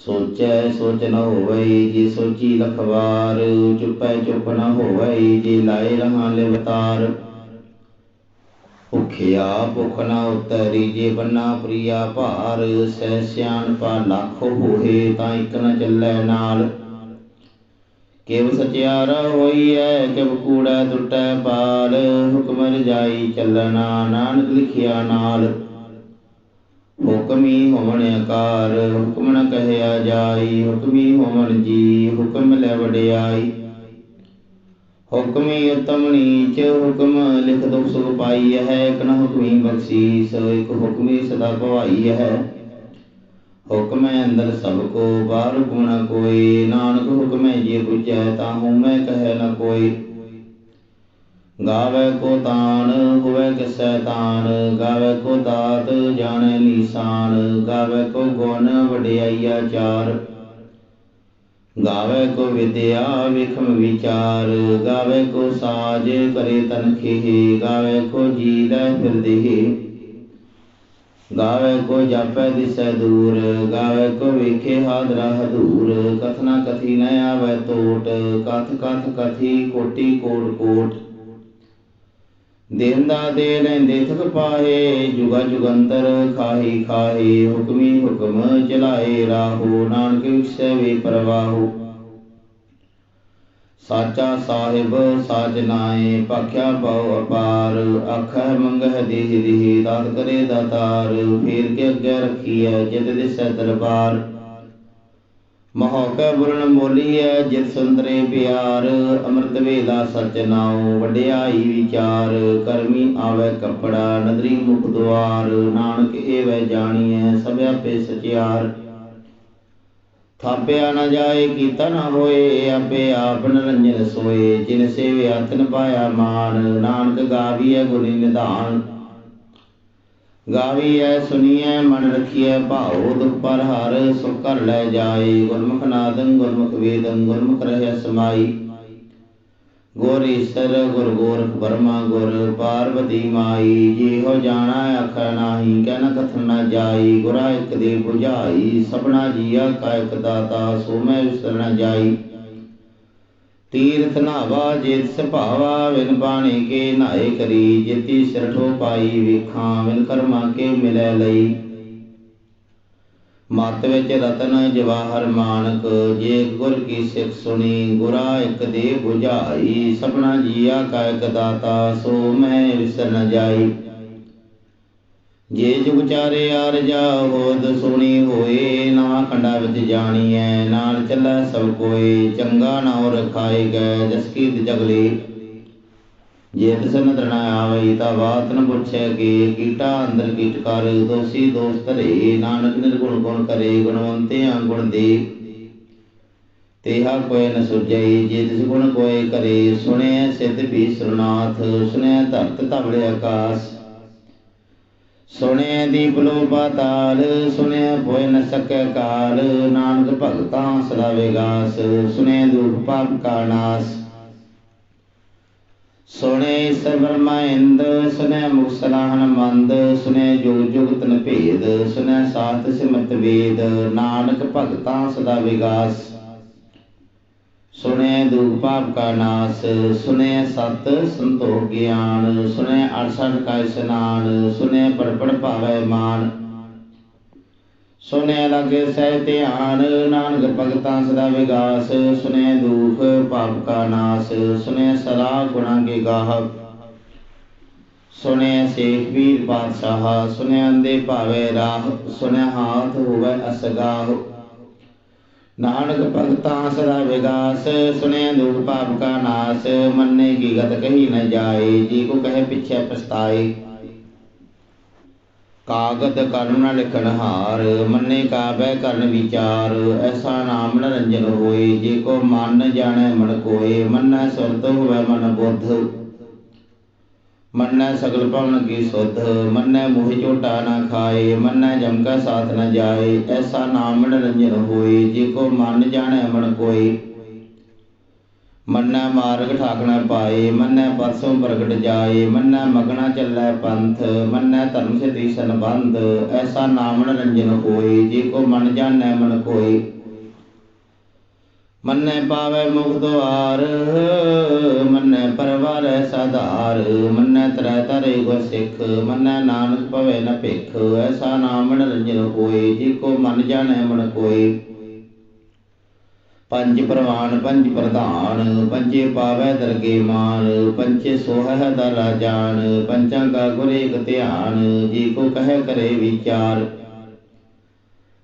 ਸੋਚੈ ਸੋਚ ਨ ਹੋਵੈ ਜੇ ਸੋਚੀ ਲਖਵਾਰ, ਚੁੱਪੈ ਚੁੱਪ ਨ ਹੋਵੈ ਜੇ ਲਾਏ ਰਹਾਂ ਲਿਵਤਾਰ। ਭੁਖਿਆ ਭੁਖ ਨ ਉਤਰੀ ਜੇ ਬੰਨਾ ਪ੍ਰਿਆ ਭਾਰ, ਸਹਿ ਸਿਆਣ ਪਾ ਲੱਖ ਹੋਏ ਤਾਂ ਇਕ ਨ ਚੱਲੈ ਨਾਲ। ਕਿਵ ਸਚਿਆਰਾ ਹੋਈਐ ਕਿਵ ਕੂੜਾ ਟੁੱਟੈ ਬਾਲ ਹੁਕਮ ਰਜਾਈ ਚੱਲਣਾ ਨਾਨਕ ਲਿਖਿਆ ਨਾਲ। ਹੁਕਮੀ ਹੋਵਣ ਆਕਾਰ, ਹੁਕਮ ਨ ਕਹਿਆ ਜਾਈ, ਹੁਕਮੀ ਹੋਵਣ ਜੀ, ਹੁਕਮ ਲੈ ਵਡਿਆਈ। ਹੁਕਮੀ ਉਤਮ ਨੀਚ, ਹੁਕਮ ਲਿਖ ਦੁਖ ਸੁਖ ਪਾਈ ਹੈ ਇਕ ਨ ਹੁਕਮੀ ਬਖਸ਼ੀਸ, ਇਕ ਹੁਕਮੀ ਸਦਾ ਭਵਾਈ ਹੈ। ਹੁਕਮੈ ਅੰਦਰ ਸਭ ਕੋ, ਬਾਹਰ ਗੁਣ ਕੋਈ, ਨਾਨਕ ਹੁਕਮੈ ਜੇ ਬੁਝੈ ਤਾਂ ਹਉਮੈ ਕਹੈ ਨ ਕੋਈ। ਗਾਵੇ ਕੋ ਤਾਨ, ਹੋਵੇ ਕਿਸੈ ਤਾਨ, ਗਾਵੇ ਕੋ ਦਾਤ, ਜਾਣੈ ਨੀਸਾਨ ਗਾਵੇ ਕੋ ਗੁਣ, ਵਡਿਆਈਆ ਚਾਰ। ਗਾਵੇ ਕੋ ਵਿਦਿਆ, ਵਿਖਮ ਵਿਚਾਰ, ਗਾਵੇ ਕੋ ਸਾਜ, ਕਰੇ ਤਨ ਖੇਹ, ਗਾਵੇ ਕੋ ਜੀ ਲੈ ਫਿਰਦੇ ਗਾਵੇ ਕੋ ਜਾਪੈ ਦਿਸੈ ਦੂਰ, ਗਾਵੇ ਕੋ ਵੇਖੇ ਹਾਦਰਾ ਹਦੂਰ। ਕਥਨਾ ਕਥੀ ਨ ਆਵੈ ਟੋਟ ਕਥ ਕਥ ਕਥੀ ਕੋਟੀ ਕੋਟ ਕੋਟ। ਦੇਂਦਾ ਦੇ ਲੈਂਦੇ ਥਕ ਪਾਹੇ, ਜੁਗਾ ਜੁਗੰਤਰ ਖਾਹੀ ਖਾਹੀ, ਹੁਕਮੀ ਹੁਕਮ ਚਲਾਏ ਰਾਹੋ, ਨਾਨਕ ਵਿਖਸੈ ਵੇ ਪਰਵਾਹੋ। ਸਾਚਾ ਸਾਹਿਬ ਸਾਜ ਨਾਏ ਭਾਖਿਆ ਅਪਾਰ, ਆਖੈ ਮੰਗਹਿ ਦੇਹ ਦੇਹ, ਦਾਤ ਕਰੇ ਦਾਤਾਰ, ਫੇਰ ਕੇ ਅੱਗੇ ਰੱਖੀਐ, ਜਿਤ ਦਿਸੈ ਦਰਬਾਰ। ਮਹੋ ਬੁਰਨ ਬੋਲੀਐ ਜਿਤ ਸੁੰਦਰੇ ਪਿਆਰ, ਅੰਮ੍ਰਿਤ ਵੇਲਾ ਸਚ ਨਾਉ, ਵਡਿਆਈ ਵਿਚਾਰ, ਕਰਮੀ ਆਵੇ ਕਪੜਾ, ਨਦਰੀ ਮੁਖ ਦੁਆਰ, ਨਾਨਕ ਏਵੈ ਜਾਣੀਐ ਸਭ ਆਪੇ ਸਚਿਆਰ। ਥਾਪਿਆ ਨਾ ਜਾਏ, ਕੀਤਾ ਨਾ ਹੋਏ, ਆਪੇ ਆਪ ਨਰੰਜਨ ਸੋਏ, ਜਿਨ ਸੇਵਿਆ ਤਿਨ ਪਾਇਆ ਮਾਨ ਨਾਨਕ ਗਾਵੀਐ ਗੁਣੀ ਨਿਧਾਨ। ਗਾਵੀਐ ਸੁਣੀਐ, ਮਨ ਰਖੀਐ, ਭਾਉ ਦੁਖ ਪਰ ਹਰ, ਸੁਖ ਕਰ ਲੈ ਜਾਏ। ਗੁਰਮੁਖ ਨਾਦੰ, ਗੁਰਮੁਖ ਵੇਦੰ, ਗੁਰਮੁਖ ਰਹਿ ਸਮਾਈ। ਗੁਰ ਈਸਰ, ਗੁਰ ਗੋਰਖ ਬਰਮਾ, ਗੁਰ ਪਾਰਵਤੀ ਮਾਈ। ਜੀ ਹੋ ਜਾਣਾ ਆਖੈ ਨਾਹੀ, ਕਹਿ ਕਥਨ ਨ ਜਾਈ। ਗੁਰਾ ਇਕ ਦੇ 부ਝਾਈ ਸਭਨਾ ਜੀਆ ਕਾ ਇਕ ਦਾਤਾ, ਸੋ ਮੈਂ ਵਿਸਰ ਨ ਜਾਈ। ਤੀਰਥ ਨਾਵਾ ਜਿਤ ਸੁਭਾਵਾ ਵਿਨ ਬਾਣੀ ਕੇ ਨਾਏ ਕਰੀ, ਜਿਤੀ ਸਿਰਠੋ ਪਾਈ ਵੇਖਾਂ ਵਿਨ ਕਰਮਾ ਕੇ ਮਿਲੈ ਲਈ। ਮਤ ਵਿੱਚ ਰਤਨ ਜਵਾਹਰ ਮਾਨਕ, ਜੇ ਗੁਰ ਕੀ ਸਿੱਖ ਸੁਣੀ, ਗੁਰਾ ਇੱਕ ਦੇ 부ਝਾਈ ਸਭਨਾ ਜੀਆ ਕਾ ਇਕ ਦਾਤਾ, ਸੋ ਮੈਂ ਵਿਸਰ ਨ ਜਾਈ। ਜੇ ਜੁਗ ਚਾਰੇ ਆਰਜਾ ਹੋਦ ਸੁਣੀ ਹੋਏ ਨਵਾਂ ਖੰਡਾ ਵਿੱਚ ਜਾਣੀਐ, ਨਾਲ ਚੱਲੈ ਸਭ ਕੋਏ, ਚੰਗਾ ਨਾਉ ਰਖਾਏ ਗਏ ਜਸ ਕੀ ਜਗਲੇ ਜੇ ਤਿਸ ਨਦਰ ਆਵਈ, ਤਾ ਬਾਤ ਨ ਪੁੱਛੈ ਕਿ, ਕੀਟਾ ਅੰਦਰ ਕੀਟ ਕਰ, ਦੋਸੀ ਦੋਸਤ ਰੇ ਨਾਨਕ ਨਿਰਗੁਣ ਗੁਣ ਕਰੇ, ਗੁਣਵੰਤਿਆ ਗੁਣ ਦੇ। ਤੇਹਾ ਕੋਇ ਨ ਸੁਝਈ ਜੇ ਤਿਸ ਗੁਣ ਕੋਇ ਕਰੇ ਸੁਣਿਐ ਸਿੱਧ ਵੀ ਸਰਨਾਥ ਸੁਣਿਐ ਧਰਤ ਧਵਲੇ ਆਕਾਸ। ਸੁਣਿਐ ਦੀਪ ਲੋ ਪਾਤਾਲ ਸੁਣਿਐ ਹੋਇ ਨ ਸਕੈ ਕਾਲ। ਨਾਨਕ ਭਗਤਾਂ ਸਦਾ ਵਿਗਾਸ ਸੁਣਿਐ ਦੁਖ ਪਾਪ ਕਾ ਨਾਸ। ਸੁਣਿਐ ਈਸਰ ਬਰਮਾ ਇੰਦ ਮੁਖ ਸਲਾਹਨ ਮੰਦ ਸੁਣਿਐ ਜੁਗ ਜੁਗ ਤਨ ਭੇਦ ਸੁਣਿਐ ਸਾਤ ਸਿਮਰਤ ਵੇਦ। ਨਾਨਕ ਭਗਤਾਂ ਸਦਾ ਵਿਗਾਸ। ਸੁਣੈ ਦੁਖ ਪਾਪ ਕਾ ਨਾਸ ਸੁਣਿਐ ਸਤ ਸੰਤੋਖ ਗਿਆਨ ਸੁਣਿਐ ਅੜਸਠ ਕਾ ਇਸਨਾਨ ਸੁਣਿਐ ਪੜ ਭਾਵੈ ਮਾਨ। ਸੁਣਿਐ ਲਗੇ ਸਹਿ ਧਿਆਨ, ਨਾਨਕ ਭਗਤਾਂ ਸਦਾ ਵਿਗਾਸ ਸੁਣਿਐ ਦੁਖ ਪਾਪ ਕਾ ਨਾਸ ਸੁਣਿਐ ਸਦਾ ਗੁਣਾ ਕੇ ਗਾਹਕ। ਸੁਣਿਐ ਸੇਖ ਵੀਰ ਬਾਦਸ਼ਾਹ ਸੁਣਿਆ ਅੰਦੇ ਭਾਵੇ ਰਾਹ ਸੁਣਿਆ ਹਾਥ ਹੋਵੇ ਅਸਗਾਹ। ਨਾਨਕ ਭਗਤਾਂ ਸਦਾ ਵਿਗਾਸ, ਸੁਣਿਆ ਦੁਖ ਪਾਪ ਕਾ ਨਾਸ, ਮੰਨੇ ਕੀ ਗਤ ਕਹੀ ਨ ਜਾਏ, ਜੀ ਕੋ ਕਹੇ ਪਿਛੇ ਪਛਤਾਏ। ਕਾਗਦ ਕਰਨ ਨ ਲਿਖਣ ਹਾਰ, ਮੰਨੇ ਕਾਬੈ ਕਰਨ ਵਿਚਾਰ, ਐਸਾ ਨਾਮ ਨਿਰੰਜਨ ਹੋਏ, ਜੇ ਕੋ ਮਨ ਜਾਣੈ ਮਨ ਕੋਏ, ਮੰਨੈ ਸੁਰਤ ਹੋਵੈ ਮਨ ਬੁੱਧ। ਮੰਨੈ ਸਗਲ ਭਵਨ ਕੀ ਸੁਧ, ਮੰਨੈ ਮੋਹ ਝੋਟਾ ਨਾ ਖਾਏ, ਮੰਨੈ ਜਮ ਕਾ ਸਾਥ ਨ ਜਾਏ, ਐਸਾ ਨਾਮ ਨਿਰੰਜਨ ਹੋਏ, ਜੇ ਕੋ ਮਨ ਜਾਣੈ ਮਨ ਕੋਏ। ਮੰਨੈ ਮਾਰਗ ਠਾਕਣਾ ਪਾਏ, ਮੰਨੈ ਪਰਸੋਂ ਪ੍ਰਗਟ ਜਾਏ, ਮੰਨੈ ਮਗਣਾ ਚੱਲੈ ਪੰਥ, ਮੰਨੈ ਧਰਮ ਸਤੀ ਸੰਬੰਧ, ਐਸਾ ਨਾਮ ਨਿਰੰਜਨ ਹੋਏ, ਜੇ ਕੋ ਮਨ ਜਾਣੈ ਮਨ ਕੋਏ। ਮੰਨੈ ਪਾਵੈ ਮੁਖ ਦੁਆਰ ਮੰਨੈ ਪਰਵਾਰੈ ਸਾਧਾਰ, ਮੰਨੈ ਤਰੈ ਤਰੇ ਗੁਰ ਸਿੱਖ, ਮੰਨੈ ਨਾਨਕ ਭਵੈ ਨ ਭਿਖ, ਐਸਾ ਨਾਮ ਨਿਰੰਜਨ ਹੋਏ ਜੇ ਕੋ ਮਨ ਜਾਣੈ ਮਨ ਕੋਏ। ਪੰਜ ਪ੍ਰਵਾਨ, ਪੰਜ ਪ੍ਰਧਾਨ, ਪੰਜੇ ਪਾਵੈ ਦਰਗੇ ਮਾਨ ਪੰਚੇ ਸੋਹੈ ਦਰ ਜਾਨ, ਪੰਚਾਂ ਕਾ ਗੁਰੇ ਏਕ ਧਿਆਨ, ਜੀ ਕੋ ਕਹਿ ਕਰੇ ਵਿਚਾਰ।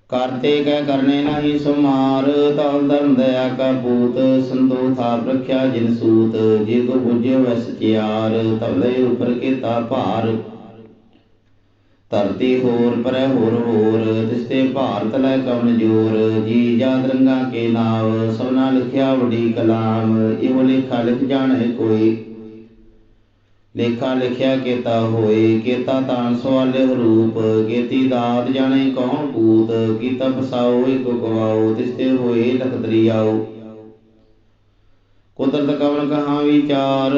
ਕਰਤੇ ਕਹਿ ਕਰਨੇ ਨਹੀਂ ਸੁਮਾਰ ਤਲ ਧਰਮ ਦਇਆ ਕਾ ਪੂਤ ਸੰਤੋ ਥਾਪ ਜਿਨ ਸੂਤ, ਜੇ ਕੋ ਬੁਝੇ ਵੈ ਸਚਿਆਰ ਤਵਲੇ ਉਪਰ ਕੀਤਾ ਭਾਰ। ਧਰਤੀ ਹੋਰ ਪਰੈ ਹੋਰ ਹੋਰ ਤਿਸਤੇ ਭਾਰਤ ਲੈ ਕਵਨ ਜੋਰ, ਜੀ ਜਾਤ ਰੰਗਾ ਕੇ ਨਾਮ ਸਭਨਾ ਲਿਖਿਆ ਵਡੀ ਕਲਾਮ, ਇਹੋ ਲੇਖਾ ਲਿਖ ਜਾਣੇ ਕੋਈ। ਲੇਖਾ ਲਿਖਿਆ ਕੀਤਾ ਹੋਏ, ਕੀਤਾ ਤਾਨ ਸਵਾਲੇ ਰੂਪ, ਕੀਤੀ ਦਾਤ ਜਾਣੇ ਕੌਣ ਪੂਤ ਕੀਤਾ ਪਸਾਓ ਇਕ ਗਵਾਓ, ਤਿਸਤੇ ਹੋਏ ਲਖ ਦਰਿਆਓ। ਕੁਦਰਤ ਕਵਨ ਕਹਾ ਵਿਚਾਰ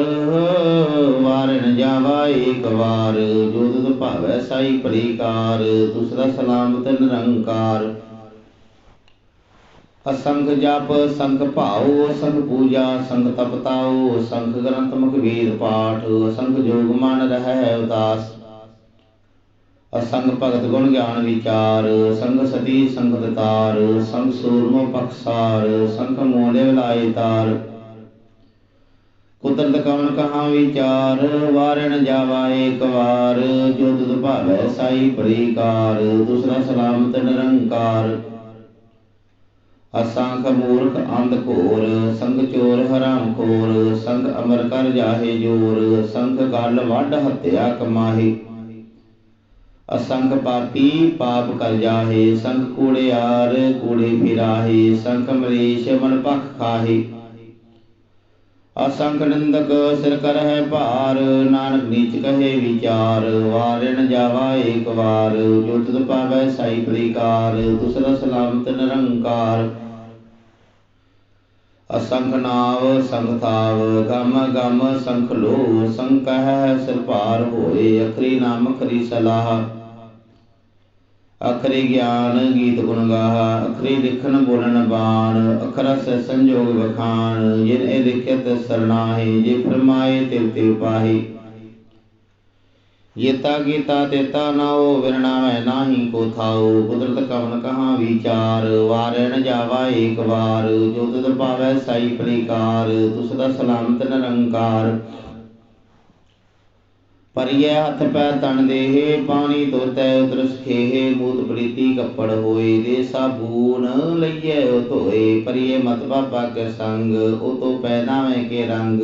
ਵਾਰਨ ਜਾਵਾ ਏਕ ਵਾਰ ਜੋ ਤੁਧ ਭਾਵੈ ਸਾਈ ਪਰਿਕਾਰ ਦੂਸਰਾ ਸਲਾਮਤ ਨਿਰੰਕਾਰ। ਅਸੰਗ ਜਪ, ਸੰਗ ਭਾਉ, ਸੰਗ ਪੂਜਾ, ਸੰਗ ਤਪਤਾਉ, ਸੰਗ ਗ੍ਰੰਥ ਮੁਖ ਵੇਦ ਪਾਠ, ਅਸੰਗ ਜੋਗ ਮਨ ਰਹਿ ਉਦਾਸ। ਅਸੰਗ ਭਗਤ ਗੁਣ ਗਿਆਨ ਵਿਚਾਰ, ਸੰਗ ਸਤੀ, ਸੰਗ ਦਤਾਰ ਸੰਗ ਸੂਰਮੋ ਪਖਸਾਰ ਸੰਖ ਮੋਲੇ ਲਾਏ ਤਾਰ। ਕੁਦਰਤ ਕਵਨ ਕਹਾ ਵਿਚਾਰ, ਵਾਰਣ ਜਾਵਾ ਏਕ ਵਾਰ ਜੋ ਤੁਧ ਭਾਵੈ ਸਾਈ ਪਰਿਕਾਰ, ਦੂਸਰਾ ਸਲਾਮਤ ਨਿਰੰਕਾਰ। ਅਸੰਖ ਮੂਰਖ ਅੰਧ ਘੋਰ, ਸੰਗ ਚੋਰ ਹਰਾਮ ਖੋਰ, ਸੰਗ ਅਮਰ ਕਰ ਜਾਹੇ ਜੋਰ, ਸੰਗ ਗਲ ਵੱਢ ਹੱਤਿਆ ਕਮਾਹੇ। ਅਸੰਖ ਪਾਪੀ ਪਾਪ ਕਰ ਜਾਹੇ, ਸੰਗ ਕੂੜਿਆਰ ਕੂੜੇ ਫਿਰਾਹੇ, ਸੰਗ ਮਲੇਸ਼ ਮਨ ਪਖ ਖਾਹੇ। ਅਸੰਖ ਨੰਦਕ ਸਿਰ ਕਰਹਿ ਭਾਰ, ਨਾਨਕ ਨੀਚ ਕਹੇ ਵਿਚਾਰ, ਵਾਰਿਣ ਜਾਵਾ ਏਕ ਵਾਰ ਜੋ ਤੁਧ ਪਾਵੈ ਸਾਈ ਪ੍ਰੀਕਾਰ ਤੁਸਰਾ ਸਲਾਮਤ ਨਿਰੰਕਾਰ। ਅਸੰਖ ਨਾਵ, ਸੰਖ ਥਾਵ, ਗਮ ਗਮ ਸੰਖ ਲੋ ਸੰਕਹ ਸਿਰ ਭਾਰ ਹੋਏ, ਅਖਰੀ ਨਾਮ ਅਖਰੀ ਸਲਾਹ। ਅਖਰੀ ਗਿਆਨ ਗੀਤ ਗੁਣ ਗਾਹ, ਅਖਰੀ ਲਿਖਣ ਬੋਲਣ ਬਾਣ, ਅਖਰ ਸੰਜੋਗ ਬਖਾਨ ਜਿਨ ਇਹ ਲਿਖਤ ਸਰਨਾਹੀ ਜੇ ਫਰਮਾਏ ਤਿਵ ਤਿਵ ਪਾਹੀ ਯਤਾ ਗੀਤਾ ਤੇਤਾ ਨਾਉ ਵਿਰਣਾ ਮੈਂ ਨਾਹੀ ਕੋ ਥਾਉ, ਕੁਦਰਤ ਕਵਨ ਕਹਾ ਵਿਚਾਰ ਵਾਰਣ ਜਾਵਾ ਏਕ ਵਾਰ, ਜੋ ਤੁਧ ਪਾਵੈ ਸਾਈ ਪ੍ਰੀਕਾਰ ਤੁਸ ਦਾ ਸਲਾਮਤ ਨਿਰੰਕਾਰ। ਪਰਿਐ ਹੱਥ ਪੈ ਤਣ ਦੇਹ, ਪਾਣੀ ਤੋਤੈ ਉਦਰ ਸਖੇਹ ਮੂਤ ਪ੍ਰੀਤੀ ਕੱਪੜ ਹੋਏ ਦੇ ਸਾਬੂਨ ਲਈਐ ਉਹ ਧੋਏ ਪਰਿਐ ਮਤ ਬਾਬਾ ਕੇ ਸੰਗ, ਉਹ ਤੋ ਪਹਿਨਾਵੇਂ ਕੇ ਰੰਗ।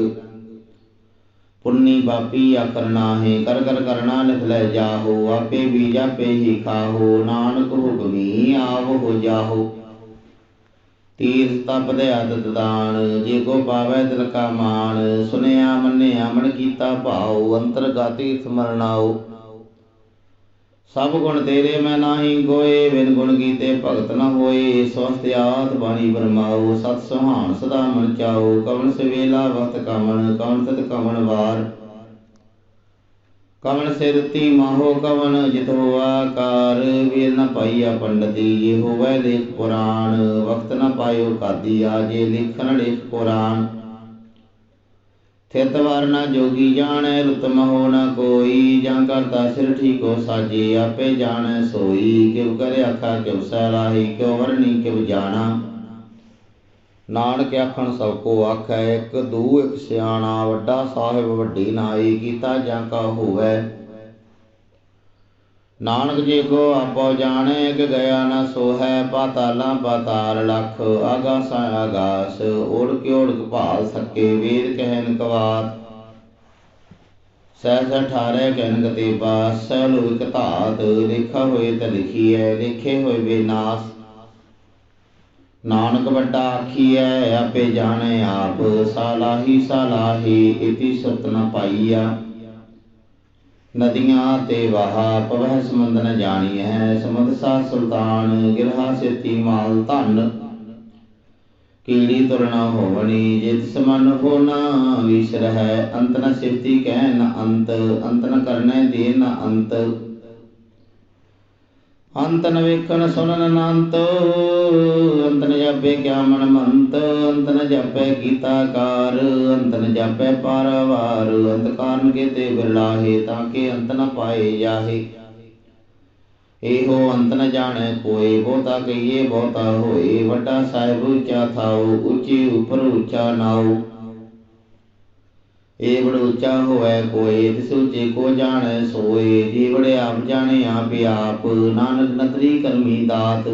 ਪੁੰਨੀ ਬਾਪੀ ਆਖਰ ਨਾਹੇ, ਕਰ ਕਰ ਕਰਨਾ ਲਿਖ ਲੈ ਜਾਹੋ, ਆਪੇ ਵੀ ਜਾਪੇ ਹੀ ਖਾਹੋ, ਨਾਨਕ ਹੁਕਮੀ ਆਵ ਹੋ ਜਾਹੋ। ਤੀਰ ਤਪ ਦੇ ਆਦਤ ਦਾਨ ਜੇ ਕੋ ਪਾਵੈ ਦਿਲ ਕਾ ਮਾਨ ਸੁਨਿਆ ਮੰਨਿਆ ਮਨ ਕੀਤਾ ਭਾਉ ਅੰਤਰਗਾਤੀ ਸਮਰਨਾਉ ਸਭ ਗੁਣ ਤੇਰੇ ਮੈਂ ਨਾਹੀ ਕੋਏ ਬਿਨ ਗੁਣ ਕੀਤੇ ਭਗਤ ਨ ਹੋਏ। ਸਵਸਤ ਆਤ ਬਾਣੀ ਬਰਮਾਉ, ਸਤ ਸੁਹਾਣ ਸਦਾ ਮਨ ਚਾਉ। ਕਵਨ ਸਵੇਲਾ ਵਕਤ ਕਵਨ ਕਵਨ ਤਤ ਕਵਨ ਵਾਰ। ਕਵਨ ਸਿਰਤੀ ਮਾਹੋ ਕਵਨ ਜਿਤ ਹੋਆ ਕਾਰ। ਵੀਰ ਨ ਪਾਈਆ ਪੰਡਤੀ ਇਹ ਹੋਵੈ ਲੇਖ ਪੁਰਾਣ। ਵਕਤ ਨ ਪਾਇਓ ਕਾਦੀ ਆਜੇ ਲਿਖਣ ਲੇਖ ਪੁਰਾਣ। ਥਿਤ ਵਰਨਾ ਜੋਗੀ ਜਾਣੈ, ਰੁਤ ਮਹੋ ਨ ਕੋਈ। ਜਾਂ ਕਰਤਾ ਸਿਰ ਠੀਕੋ ਸਾਜੇ, ਆਪੇ ਜਾਣੈ ਸੋਈ। ਕਿਵ ਕਰੇ ਆਖਾ ਕਿਵ ਸਲਾਹੀ ਕਿਉ ਵਰਨੀ ਕਿਵ ਜਾਣਾ। ਨਾਨਕ ਆਖਣ ਸਭ ਕੋ ਆਖੈ, ਇੱਕ ਦੂ ਇੱਕ ਸਿਆਣਾ, ਵੱਡਾ ਸਾਹਿਬ, ਵੱਡੀ ਨਾਈ, ਕੀਤਾ ਜਾਂ ਕਾ ਹੋਵੈ। ਨਾਨਕ ਜੀ ਕੋ ਆਪੋ ਜਾਣੇ ਕਿ ਗਿਆ ਨ ਸੋਹੈ, ਪਾਤਾਲਾਂ ਪਾਤਾਲ ਲਖ, ਆਗਾਸਾਂ ਆਗਾਸ ਓੜ ਕੇ ਓੜ ਭਾਲ ਸਕੇ ਵੇਦ ਕਹਿਨ ਕਵਾਤ। ਸਹਿਸ ਅਠਾਰੈ ਕਨਕ ਤੇ ਬਾਸ ਸਹਿਲੋ ਇਕ ਧਾਤ ਲਿਖਾ ਹੋਏ ਤ ਲਿਖੀਐ ਲਿਖੇ ਹੋਏ ਵਿਨਾਸ਼ ਨਾਨਕ ਵੱਡਾ ਆਖੀਐ, ਆਪੇ ਜਾਣੈ ਆਪ, ਸਾਲਾਹੀ ਸਾਲਾਹੀ ਇਤੀ ਸੁਰਤ ਪਾਈਆ। ਨਦੀਆਂ ਤੇ ਵਹਾ, ਪਵਹਿ ਸਮੁੰਦ ਨ ਜਾਣੀਐ, ਸਮੁੰਦ ਸਾ ਸੁਲਤਾਨ ਗਿਰਹਾ ਸਿਤੀ ਮਾਲ ਧਨ। ਕੀੜੀ ਤੁਰਨਾ ਹੋਵਣੀ, ਜਿਤ ਸਮਨ ਹੋ ਨਾ ਵਿਸਰਹਿ, ਅੰਤ ਨ ਸਿਫਤੀ ਕਹਿ ਨ ਅੰਤ ਅੰਤ ਨ ਕਰਨੈ ਦੇ ਨ ਅੰਤ। ਅੰਤ ਨ ਵੇਖਣ ਸੁਨਨ ਅਨੰਤ ਅੰਤ ਨ ਜਾਪੇ ਕਿਆ ਮਨ ਮੰਤ ਅੰਤ ਨ ਜਾਪੈ ਗੀਤਾਕਾਰ ਅੰਤ ਨ ਜਾਪੈ ਪਾਰਵਾਰ ਅੰਤ ਕਾਰਨ ਕੇ ਤੇ ਬਿਰਲਾਹੇ ਤਾਂ ਕੇ ਅੰਤ ਨ ਪਾਏ ਜਾਹੇ ਇਹੋ ਅੰਤ ਨ ਜਾਣੈ ਕੋਏ ਬਹੁਤਾ ਕਹੀਏ ਬਹੁਤਾ ਹੋਏ ਵੱਡਾ ਸਾਹਿਬ ਉੱਚਾ ਥਾਉ ਉੱਚੀ ਉਪਰ ਉੱਚਾ ਨਾਉ ਹੋਵੇ ਕੋਏ ਤਿਸ ਉੱਚੇ ਕੋ ਜਾਣੈ ਸੋਏ ਜੀ ਆਪ ਜਾਣੇ ਆਪ ਆਪ, ਨਾਨਕ ਨਤਰੀ ਕਰਮੀ ਦਾਤ।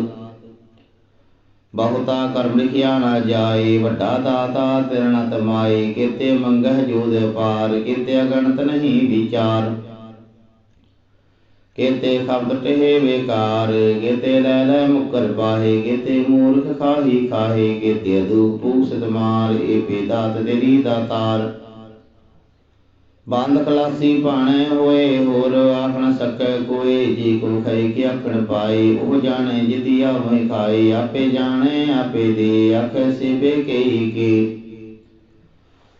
ਬਹੁਤਾ ਕਰਮ ਲਿਖਿਆ ਨਾ ਜਾਏ, ਵੱਡਾ ਦਾਤਾ ਤਿਰਣ ਤਮਾਏ, ਕਿਤੇ ਮੰਗਹ ਜੋਦ ਪਾਰ, ਕਿਤੇ ਅਗਣਤ ਨਹੀਂ ਵਿਚਾਰ। ਕਿਤੇ ਖਬਦ ਟਹਿ ਵੇਕਾਰ ਕਿਤੇ ਲੈ ਲੈ ਮੁਕਰ ਪਾਹੇ, ਕਿਤੇ ਮੂਰਖ ਖਾਹੀ ਖਾਹੇ, ਕਿਤੇ ਦੂਪੂ ਸਤਮਾਰ ਏ ਪੇਦਾਤ ਤੇਰੀ ਦਾਤਾਰ ਬੰਦ ਖਲਾਸੀ ਭਾਣੇ ਹੋਏ ਹੋਰ ਆਖ ਸਕੈ ਕੋਏ ਜੀ ਕੋ ਖੈ ਕਿ ਆਖਣ ਪਾਏ, ਉਹ ਜਾਣੇ ਜਿਦੀ ਆਵੇਂ ਖਾਏ, ਆਪੇ ਜਾਣੇ, ਆਪੇ ਦੇ ਆਖੇ ਸਿਬੇ ਕਈ ਕੇ।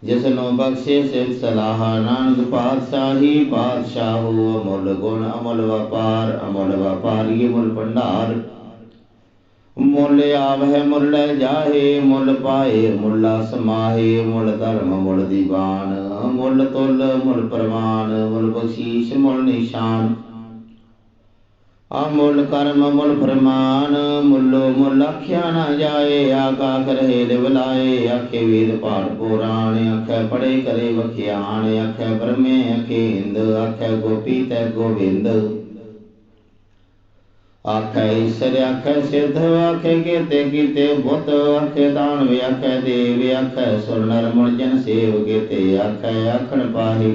ਜਿਸ ਨੂੰ ਬਖਸ਼ੇ ਸਿਫ ਸਲਾਹ, ਨਾਨਕ ਪਾਤਸ਼ਾਹੀ ਪਾਤਸ਼ਾਹੂ, ਅਮੁੱਲ ਗੁਣ ਅਮੁੱਲ ਵਪਾਰ, ਅਮੁੱਲ ਵਪਾਰੀ ਮੁੱਲ ਭੰਡਾਰ। ਮੁੱਲ ਆਵਹਿ ਮੁੱਲ ਜਾਹੇ, ਮੁੱਲ ਪਾਏ, ਮੁੱਲਾ ਸਮਾਹੇ ਮੁੱਲ ਧਰਮ ਮੁੱਲ ਦੀਵਾਨ ਮੁੱਲ ਤੁਲ, ਮੁੱਲ ਪ੍ਰਮਾਨ ਮੁੱਲ ਬਖਸ਼ੀਸ਼, ਮੁੱਲ ਨਿਸ਼ਾਨ। ਅਮੁੱਲ ਕਰਮ, ਮੁੱਲ ਫਰਮਾਨ, ਮੁੱਲੋ ਮੁੱਲ ਆਖਿਆ ਨਾ ਜਾਏ ਆਕਾਖ ਕਰੇ ਲਿਵਲਾਏ ਆਖੇ ਵੇਦ ਪਾਠ ਪੁਰਾਣ, ਆਖੇ ਪੜੇ ਕਰੇ ਵਖਿਆਣ, ਆਖੇ ਬ੍ਰਹਮੇ ਆਖੇ ਇੰਦ ਆਖੇ ਗੋਪੀ ਤੈ ਗੋਵਿੰਦ। ਆਖੈ ਈਸ਼ਰ, ਆਖੇ ਸਿੱਧ, ਆਖੇ ਕੀਤੇ ਕੀਤੇ ਬੁੱਧ, ਆਖੇ ਦਾਨ ਆਖੇ ਦੇਵ, ਆਖੇ ਸੁਰ ਨਰ ਮੁਨ ਜਨ ਸੇਵ ਕੀਤੇ, ਆਖੇ ਆਖਣ ਪਾਹੀ।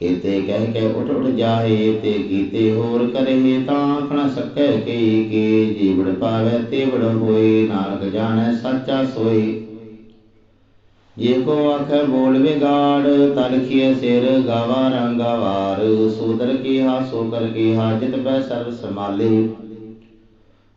ਕੀਤੇ ਕਹਿ ਕੇ ਉਠ ਉਠ ਜਾਏ ਤੇ ਕੀਤੇ ਹੋਰ ਕਰੇ ਤਾਂ ਆਖਣ ਸਕੈ ਕੀ ਕੀ ਜੀਵੜ ਪਾਵੇ ਤੇ ਹੋਏ, ਨਾਨਕ ਜਾਣੈ ਸੱਚਾ ਸੋਈ ਜੇ ਕੋ ਆਖੇ ਬੋਲ ਵਿਗਾੜ ਤਲਖੀਏ ਸਿਰ ਗਾਵਾ ਰੰਗਾ ਵਾਰ। ਸੂਦਰ ਕੀ ਹਾਸੋ ਕਰ ਕੀ ਹਾਜਤ ਬੈ ਸਰਬ ਸਮਾਲੇ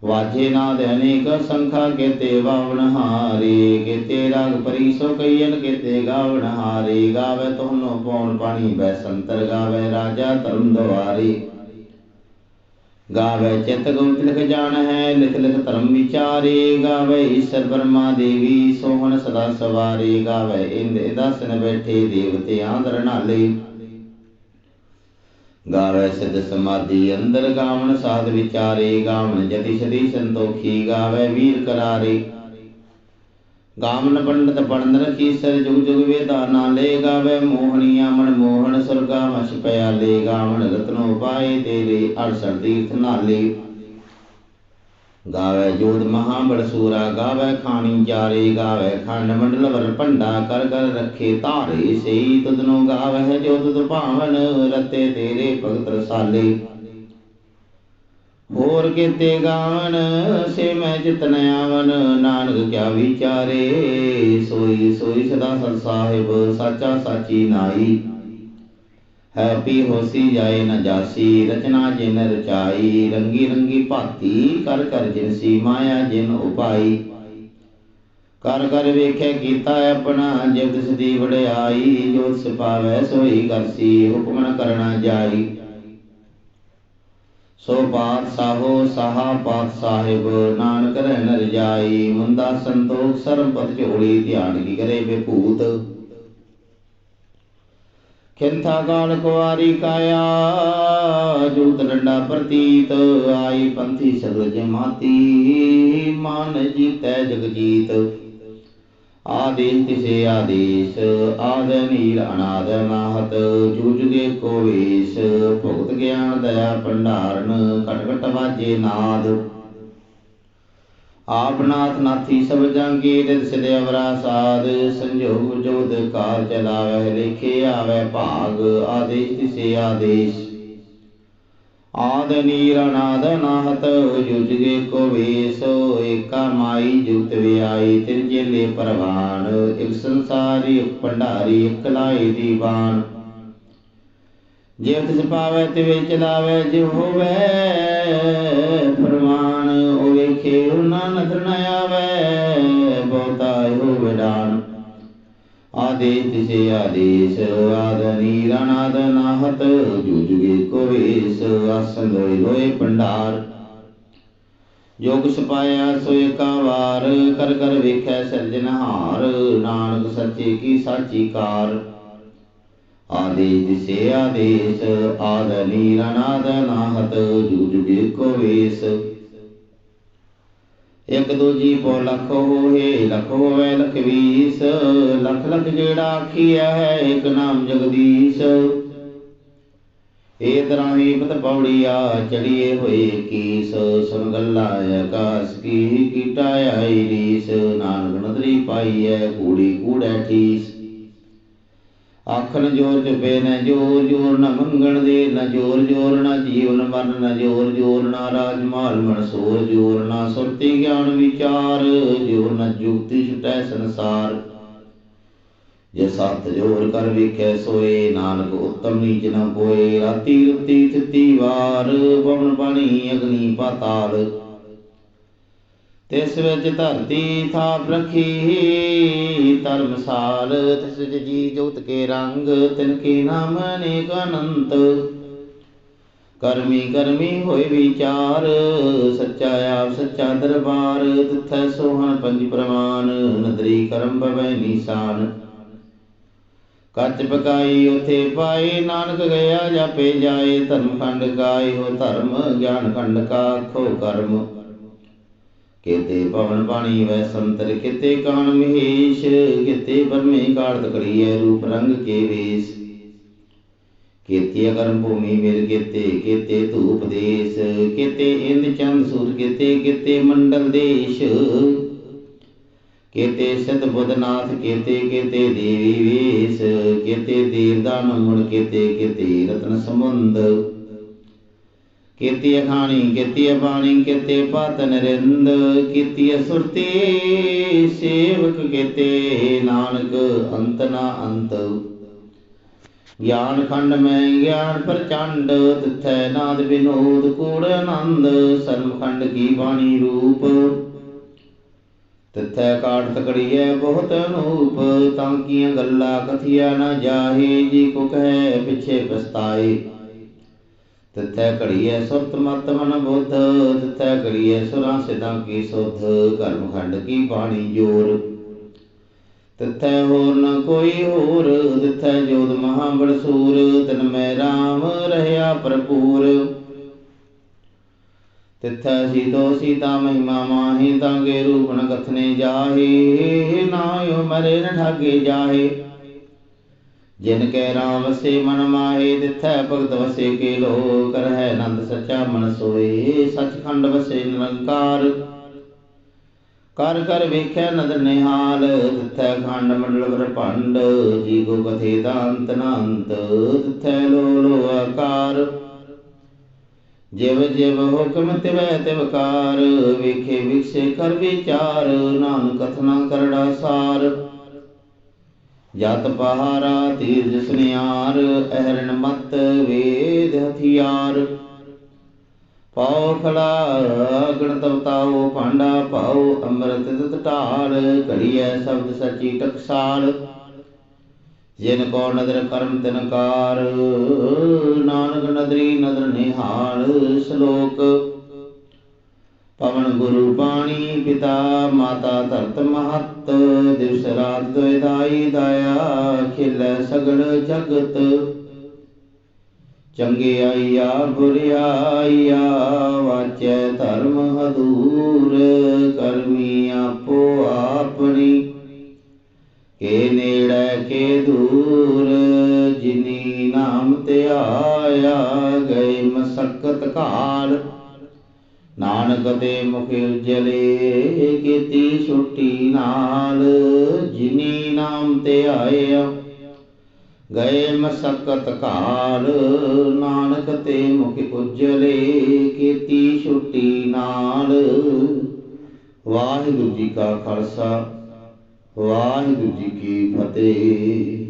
ਵਾਜੇ ਨਾਦ ਅਨੇਕ ਸੰਖਾ ਕੇਤੇ ਵਾਵਨ ਹਾਰੇ। ਕੇਤੇ ਰਾਗ ਪਰੀਸੋ ਕਈਨ ਕੇਤੇ ਗਾਵਨ ਹਾਰੇ। ਗਾਵੇ ਤੋਨੋ ਪੌਣ ਪਾਣੀ ਬੈ ਸੰਤਰ, ਗਾਵੇ ਰਾਜਾ ਤਰਮ ਦਵਾਰੀ। ਗਾਵੇ ਚਿਤ ਗੁਪਤ ਲਿਖ ਜਾਣ ਹੈ, ਲਿਖ ਲਿਖ ਧਰਮ ਵਿਚਾਰੇ ਗਾਵੇ, ਈਸ਼ਰ ਬਰਮਾ ਦੇਵੀ ਸੋਹਣ ਸਦਾ ਸਵਾਰੇ ਗਾਵੇ, ਇੰਦ ਦਸਨ ਬੈਠੇ ਦੇਵਤੇ ਆਂਦਰ ਨਾਲੇ। ਗਾਵੇ ਸਿਧ ਸਮਾਧੀ ਅੰਦਰ ਗਾਵਣ, ਸਾਧ ਵਿਚਾਰੇ ਗਾਵਣ ਜਤੀ ਸਦੀ ਸੰਤੋਖੀ ਗਾਵੇ, ਵੀਰ ਕਰਾਰੇ। ਗਾਵਨ ਪੰਡਤ ਪੜਨ ਰਖੀ ਜੁਗ ਜੁਗ ਵੇਦਾ ਨਾਲੇ ਗਾਵੇ ਮੋਹਣੀਆ ਮਨ ਮੋਹਨ ਸੁਰਗਾ ਮਛ ਪਿਆਲੇ ਗਾਵਨ ਰਤਨੋ ਪਾਏ ਤੇਰੇ ਅਰਸਰ ਤੀਰਥ ਨਾਲੇ। ਗਾਵੇ ਜੋਤ ਮਹਾ ਬੜ ਸੂਰਾ, ਗਾਵੇ ਖਾਣੀ ਜਾਰੇ, ਗਾਵੇ ਖੰਡ ਮੰਡਲ ਵਰ ਭੰਡਾ, ਕਰ ਕਰ ਰੱਖੇ ਧਾਰੇ, ਸਈ ਤੁਧਨੋ ਗਾਵੇ ਜੋ ਤੁਧ ਭਾਵਨ, ਰਤੇ ਤੇਰੇ ਭਗਤ ਰਸਾਲੇ। ਹੋਰ ਕੀਤੇ ਗਾਵਨ ਸੇ ਮੈਂ ਜਿਤਨ ਆਵਨ। ਨਾਨਕ ਕਿਆ ਵਿਚਾਰੇ, ਸੋਈ ਸੋਈ ਸਦਾ ਸਤ ਸਾਹਿਬ ਸਾਚਾ ਸਾਚੀ ਨਾਈ ਹੈ ਪੀ ਹੋਸੀ ਜਾਏ ਨ ਜਾਸੀ, ਰਚਨਾ ਜਿਨ ਰਚਾਈ, ਰੰਗੀ ਰੰਗੀ ਭਾਤੀ, ਕਰ ਕਰ ਜਿਨਸੀ ਮਾਇਆ ਜਿਨ ਉਪਾਈ। ਕਰ ਕਰ ਵੇਖੇ ਕੀਤਾ ਆਪਣਾ ਜਿਵ ਤਿਸ ਦੀ ਵਡਿਆਈ, ਜੋ ਤਿਸ ਪਾਵੈ ਸੋਈ ਕਰਸੀ ਹੁਕਮ ਨ ਕਰਨਾ ਜਾਈ। ਸੋ ਪਾਤ ਸਾਹੋ ਸਾਹਾ ਪਾਤ ਸਾਹਿਬ ਨਾਨਕ ਰਹਿਣ ਰਜਾਈ ਮੁੰਦਾ ਸੰਤੋਖ ਸਰਮ ਪਤ ਝੋਲੀ ਧਿਆਨ ਕੀ ਕਰੇ ਬੇਭੂਤ ਖਿੰਥਾ ਗਾਲ ਕੁਵਾਰੀ ਕਾਇਆ, ਜੂਤ ਡੰਡਾ ਪ੍ਰਤੀਤ, ਆਈ ਪੰਥੀ ਸਗਲ ਜਮਾਤੀ ਮਾਨ ਜੀਤੈ ਜਗ ਜੀਤ ਆਦੇਸ਼ ਤਿਸੇ ਆਦੇਸ਼, ਆਦ ਨੀਲ ਅਨਾਦ ਨਾਹਤ ਜੁਜ ਦੇ ਕੋ ਵੇਸ਼, ਭੁਗਤ ਗਿਆਨ ਦਇਆ ਭੰਡਾਰਨ ਕਟ ਕਟ ਵਾਜੇ ਨਾਦ। ਆਪ ਨਾਥ ਨਾਥੀ ਸਭ ਜਾਂਗੇ ਰਿਦ ਸਿਧ ਅਵਰਾ ਸਾਧ, ਸੰਜੋਗ ਜੋਦ ਕਾਰ ਚਲਾਵੇ ਲਿਖੇ ਆਵੇ ਭਾਗ, ਆਦੇਸ਼ ਤਿਸੇ ਆਦੇਸ਼। ਆਦ ਨੀਰ ਅਨਾਦ ਨਾਹਤ ਜੁਜਗੇ ਕੋ ਵੇਸ, ਏਕਾ ਮਾਈ ਜੁਗਤ ਵਿਆਈ ਤਿਨ ਜੇਲੇ ਪਰਵਾਨ, ਇਕ ਸੰਸਾਰੀ ਭੰਡਾਰੀ, ਇਕ ਲਾਈ ਦੀਵਾਨ। ਜਿਵ ਤਿਸ ਪਾਵੇ ਤਿਵੇ ਚਲਾਵੇ ਜਿਵ ਹੋਵੇ ਫਰਮਾਨ, ਉਹ ਵੇਖੇ ਨਾ ਨਦਰ ਨ ਆਵੇ, ਬਹੁਤਾ ਹੋਵੇ ਡਾਨ ਆਦੇਸ਼ ਤਿਸੇ ਆਦੇਸ਼, ਆਦ ਨੀਰ ਅਨਾਦ ਨਾਹਤ ਜੁਜਗੇ ਕੋ ਵੇਸ ਆਸਨ ਲੋਏ ਲੋਏ ਭੰਡਾਰ। ਜੋ ਕੁਛ ਪਾਇਆ ਸੋ ਏਕਾ ਵਾਰ ਕਰ ਕਰ ਵੇਖੈ ਸਿਰਜਨਹਾਰ ਨਾਨਕ ਸੱਚੇ ਕੀ ਸਾਚੀ ਕਾਰ। ਆਦੇਸ਼ ਦਿਸੇ ਆਦੇਸ਼, ਆਦ ਨੀਰ ਅਨਾਦ ਨਾਹਤ ਜੁਜਗੇ ਕੋ ਵੇਸ। ਇਕ ਦੂਜੀ ਪੋ ਲਖ ਹੋਏ, ਲਖ ਹੋਵੇ ਲਖ ਵੀਸ, ਲਖ ਲਖ ਜਿਹੜਾ ਆਖੀਆ ਹੈ, ਇਕ ਨਾਮ ਜਗਦੀਸ਼। ਏ ਤਰਾਹੀ ਪਤ ਪੌੜੀਆ ਚੜੀਏ ਹੋਏ ਕੀਸ ਸੁਨ ਗੱਲਾਂ ਆਕਾਸ ਕੀ ਕੀਟਾ ਆਈ ਰੀਸ ਨਾਨਕ ਨਦਰੀ ਪਾਈਐ ਕੂੜੀ ਕੂੜੈ ਠੀਸ। ਆਖਣ ਜੋਰ ਚੁਪੇ ਨ ਜੋਰ ਜੋਰ ਨ ਮੰਗਣ ਦੇ, ਨ ਜੋਰ ਜੋਰ ਨ ਜੀਵਨ ਮਰਨ ਨ ਜੋਰ ਜੋਰ ਨ ਰਾਜ ਮਾਲ ਮਨਸੂਰ ਜੋਰ ਨ ਸੁਰਤੀ ਗਿਆਨ ਵਿਚਾਰ, ਜੋਰ ਨ ਜੁਗਤੀ ਛੁਟੈ ਸੰਸਾਰ। ਜੇ ਸਤ ਜੋਰ ਕਰ ਵੇਖੈ ਸੋਏ, ਨਾਨਕ ਉਤਮ ਨੀਚ ਨ ਕੋਏ ਰਾਤੀ ਰੁੱਤੀ ਤਿੱਤੀ ਵਾਰ ਪਵਨ ਪਾਣੀ ਅਗਨੀ ਪਾਤਾਲ। ਤਿਸ ਵਿੱਚ ਧਰਤੀ ਥਾਪ ਰਖੀ ਧਰਮਸਾਲ ਤਿਸ ਵਿੱਚ ਜੀ ਜੋਤ ਕੇ ਰੰਗ, ਤਿਨ ਕੇ ਨਾਮ ਅਨੇਕ ਅਨੰਤ। ਕਰਮੀ ਕਰਮੀ ਹੋਏ ਵਿਚਾਰ, ਸੱਚਾ ਆਪ ਸੱਚਾ ਦਰਬਾਰ। ਤਿਥੈ ਸੋਹਣ ਪੰਜ ਪ੍ਰਮਾਨ ਨਦਰੀ ਕਰਮ ਬਵੈ ਨੀਸਾਨ। ਕੱਚ ਪਕਾਈ ਉਥੇ ਪਾਏ, ਨਾਨਕ ਗਿਆ ਜਾਪੇ ਜਾਏ, ਧਰਮ ਖੰਡ ਗਾਏ ਹੋ ਧਰਮ, ਗਿਆਨ ਖੰਡ ਕਾ ਖੋ ਕਰਮ। ਕਿਤੇ ਪਵਨ ਬਾਣੀ ਵੈ ਸੰਤਰ, ਕਿਤੇ ਕਾਣ ਮਹੇਸ਼, ਕਿਤੇ ਬਰਮੇ ਕਾਰਤ ਕੜੀਐ ਰੂਪ ਰੰਗ ਕੇ ਵੇਸ। ਕਿਤੇ ਕਰਮ ਭੂਮੀ ਮਿਲ ਕਿਤੇ ਕਿਤੇ ਧੂਪ ਦੇਸ, ਕਿਤੇ ਇੰਦ ਚੰਦ ਸੂਰ ਕਿਤੇ ਕਿਤੇ ਮੰਡਲ ਦੇਸ਼। ਕਿਤੇ ਸਿਧ ਬੁੱਧਨਾਥ, ਕਿਤੇ ਕਿਤੇ ਦੇਵੀ ਵੇਸ, ਕਿਤੇ ਦੇਵਦਾਨ ਮੁੜ, ਕਿਤੇ ਕਿਤੇ ਰਤਨ ਸਮੁੰਦ ਕੀਤੀ ਅਖਾਣੀ, ਕੀਤੀ ਬਾਣੀ ਕੀਤੀ ਪਤ ਨਰਿੰਦ, ਕੀਤੀ ਸੁਰਤੀ ਸੇਵਕ, ਕੀਤੇ ਨਾਨਕ, ਅੰਤ ਨਾ ਅੰਤ। ਗਿਆਨ ਖੰਡ ਮੈਂ ਗਿਆਨ ਪ੍ਰਚੰਡ, ਤਿਥੈ ਨਾਦ ਵਿਨੋਦ ਕੂੜ ਆਨੰਦ। ਸਰਮ ਖੰਡ ਕੀ ਬਾਣੀ ਰੂਪ ਤਿਥੈ ਕਾਟ ਤਕੜੀਐ ਬਹੁਤ ਅਨੂਪ ਤਾਂ ਕੀਆਂ ਗੱਲਾਂ ਕਥਿਆ ਨਾ ਜਾਹੇ, ਜੀ ਕੋ ਕਹੈ ਪਿਛੇ ਪਛਤਾਏ। ਤਿਥੈ ਘੜੀਐ ਸੁਰਤ ਮਤ ਮਨ ਬੁੱਧ, ਤਿਥੈ ਘੜੀਐ ਸੁਰਾਂ ਸਿਦਾਂ ਕੀ ਸੁਧ ਕਰਮ ਖੰਡ ਕੀ ਬਾਣੀ ਜੋਰ। ਤਿਥੈ ਹੋਰ ਨ ਕੋਈ ਹੋਰ, ਤਿਥੈ ਜੋਤ ਮਹਾ ਬੜਸੂਰ ਤਨ ਮੈਂ RAM ਰਹਿਆ ਭਰਪੂਰ। ਤਿਥੈ ਸੀਤੋ ਸੀਤਾ ਮਹਿਮਾ ਮਾਹੀ ਤਾਂਗੇ ਰੂਪ ਕਥਨੇ ਜਾਹੇ ਨਾਇਓ ਮਰੇ ਨ ਠਾਗੇ ਜਾਹੇ। ਜਿਨ ਕੈ ਰਾਮ ਵਸੇ ਮਨ ਮਾਹੇ, ਤਿਥੈ ਭਗਤ ਵਸੇ ਕੇ ਲੋ ਕਰਹਿ ਆਨੰਦ ਸਚਾ ਮਨ ਸੋਏ, ਸਚਖੰਡ ਵਸੇ ਨਿਰੰਕਾਰ। ਕਰ ਕਰ ਵੇਖਿਆ ਨਦਰ ਨਿਹਾਲ, ਤਿਥੈ ਖੰਡ ਮੰਡਲ ਬ੍ਰਹਮੰਡ ਜੀ ਕੋ ਕਥੇ ਦਾੰਤ ਨਾੰਤ, ਤਿਥੈ ਲੋ ਲੋ ਆਕਾਰ। ਜਿਵ ਜਿਵ ਹੁਕਮ ਤਿਵੈ ਤਿਵਕਾਰ ਵੇਖੇ ਵਿਖਸੇ ਕਰ ਵਿਚਾਰ ਨਾਮ ਕਥਨਾ ਕਰੜਾ ਸਾਰ। ਜਤ ਪਹਾਰਾ ਤੀਰਜ ਸੁਨਿਆਰ, ਅਹਰਣ ਮਤ ਵੇਦ ਹਥਿਆਰ। ਪਾਉ ਖੜਾ ਗਣ ਤਵਤਾਓ ਭਾਂਡਾ ਪਾਉ ਅੰਮ੍ਰਿਤ ਤਿਤ ਢਾਲ, ਘੜੀਐ ਸ਼ਬਦ ਸੱਚੀ ਟਕਸਾਲ। ਜਿਨ ਕੋ ਨਦਰ ਕਰਮ ਤਿਨਕਾਰ ਨਾਨਕ ਨਦਰੀ ਨਦਰ ਨਿਹਾਲ, ਸ਼ਲੋਕ। ਪਵਨ ਗੁਰੂ ਪਾਣੀ ਪਿਤਾ, ਮਾਤਾ ਧਰਤ ਮਹਤ, ਦਿਵਸ ਰਾਤ ਦੁਇਦਾਈ ਦਾਇਆ, ਖਿਲ ਸਗਲ ਜਗਤ। ਚੰਗੇ ਆਈਆ ਬੁਰਿਆਈਆ ਵਾਚੈ ਧਰਮ ਹਦੂਰ, ਕਰਮੀ ਕੇ ਨੇੜੇ, ਕੇ ਦੂਰ, ਜਿਨੀ ਨਾਮ ਤੇ ਆਇਆ ਗਏ ਮਸਕਤ ਕਾਲ ਨਾਨਕ ਤੇ ਮੁਖ ਉਜਲੇ ਕੀਤੀ ਛੁੱਟੀ ਨਾਲ, ਜਿਨੀ ਨਾਮ ਤੇ ਆਇਆ ਗਏ ਮਸਕਤ ਕਾਲ ਨਾਨਕ ਤੇ ਮੁਖ ਉਜਲੇ ਕੀਤੀ ਛੁੱਟੀ ਨਾਲ। ਵਾਹਿਗੁਰੂ ਜੀ ਕਾ ਖਾਲਸਾ। ਵਾਹਿਗੁਰੂ ਜੀ ਕੀ ਫਤਿਹ।